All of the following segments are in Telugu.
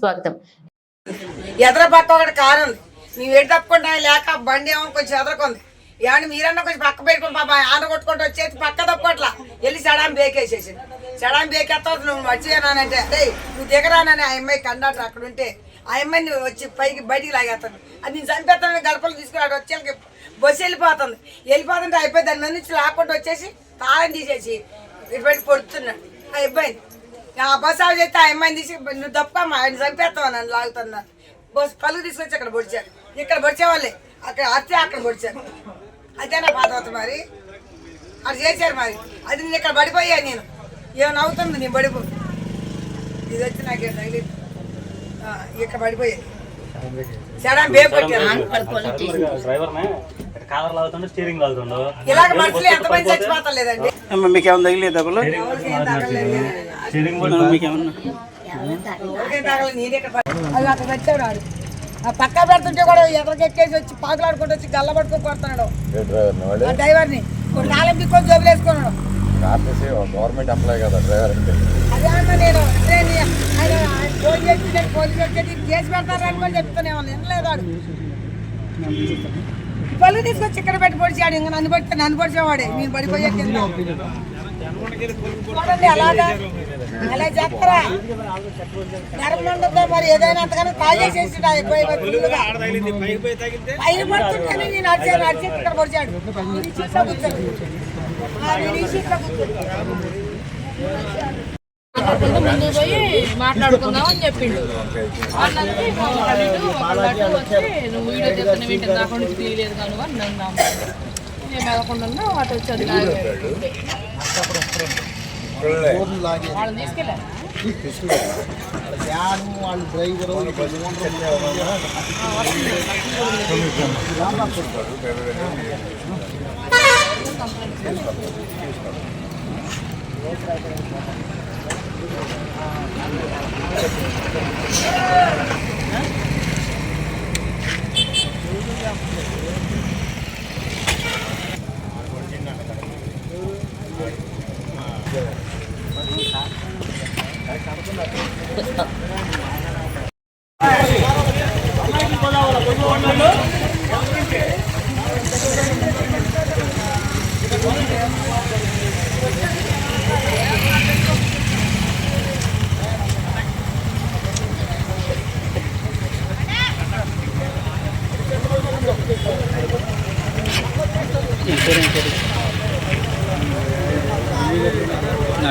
స్వాగతం ఎదర పక్క ఒకటి కారణం నువ్వు మేము తప్పుకుంటా లేక బండి ఏమో కొంచెం ఎదరకుంది. ఏమన్నా మీరన్నా కొంచెం పక్క పెట్టుకుని పాప ఆన కొట్టుకుంటూ వచ్చేసి పక్క తప్పట్లా వెళ్ళి సడాం బేకేసేసి సడాం బేకేస్తావు నువ్వు మర్చిపోయానంటే అదే నువ్వు దిగరానని ఆ అమ్మాయి కండాటర్ అక్కడ ఉంటే ఆ అమ్మాయిని వచ్చి పైకి బయటికి లాగేస్తాను. అది నేను చంపేస్తాను గడపలు తీసుకురాడు వచ్చేళ్ళకి బస్సు వెళ్ళిపోతుంది. వెళ్ళిపోతుంటే అయిపోయి దాని మీద నుంచి లాక్కుంటూ వచ్చేసి తాళం తీసేసి ఇటు పొడుతున్నాడు ఆ అబ్బాయిని. ఆ బస్ ఆఫ్ చేస్తే ఆ అమ్మాయిని తీసి నువ్వు తప్పమ్మా ఆయన చంపేస్తావు నన్ను లాగుతున్నా. బస్ పలుగు తీసుకొచ్చి అక్కడ పొడిచారు. ఇక్కడ పొడిచేవాళ్ళే. అక్కడ అత్తే అక్కడ పొడిచారు. అదే నా బాధ అవుతుంది మరి. అది చేశారు మరి. అది నేను ఇక్కడ పడిపోయా నేను. ఏమైనా అవుతుంది నేను పడిపో ఇది వచ్చి నాకేం తగిలి ఇక్కడ పడిపోయాయి సడన్ స్టీరింగ్ లాగుతుండు ఇలాగ మనుషులు ఎంతమంది చచ్చిపోతాం లేదండి మీకు ఏమైనా తగిలేదు దెబ్బలు? ఎవరికి ఏం తగలలేదు. స్టీరింగ్ మీకు ఏమన్నా ఎవరికేం తగలలేదు, నేనే ఇక్కడ పడి- అది అక్కడ వచ్చాడు వాడు ఆ పక్క పెడుతుంటే కూడా ఎక్కడికెక్కేసి వచ్చి పాకులాడుకుంటూ వచ్చి గల్ల పట్టుకొని కొడుతున్నాడు డ్రైవర్ని వాడు ఆ డ్రైవర్ని ఒక తాళం పిక్కొని జోబులు వేసుకున్నాడు ఆర్టీసీ గవర్నమెంట్ ఎంప్లాయ్ కదా డ్రైవర్ అంటే. అదే నేను ఫోన్ చేసి నేను పోలీసు వచ్చి కేసు పెడతారని కూడా చెప్తానే వాళ్ళు వినలేదు పళ్ళు తీసుకొచ్చి ఇక్కడ పెట్టి పొడిచాడు ఇంకా నన్ను పడితే నన్ను పొడిచేవాడే. మీరు పడిపోయే కింద. చూడండి అలాగా. అలా చెప్తారా? నరం ఉండదు మరి ఏదైనా అంతగానో తాగేసేసి పైన పడుతుంటే నేను నడిచే నడిచి ఇక్కడ పొడిచాడు. నేను ఈ సీట్లో కూర్చోండి నేను ఈ సీట్లో కాకుండా ముందు పోయి మాట్లాడుకుందాం అని చెప్పిండు అన్నది వచ్చి నువ్వు వీడియో చేస్తున్న వీటిని దాకా నుంచి తీయలేదు కాను అని నన్ను నేను వెళ్ళకుండా వాటి వచ్చి అది వాళ్ళని తీసుకెళ్ళాను వాళ్ళు డ్రైవరు నా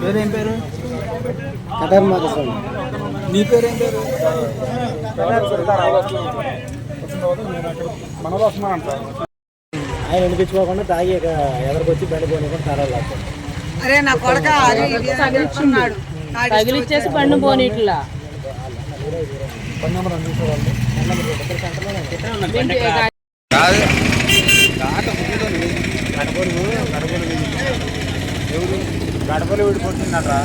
పేరేం పేరు కటర్ మాధస్వామి నీ పేరేం పేరు ఆయన వినిపించుకోకుండా తాగి ఎదరికొచ్చి బండి పోనీ తరాలు అరే నా కొడక తగిలిచ్చేసి బండి పోనీట్లా. గడపలు విడిపోతున్నారా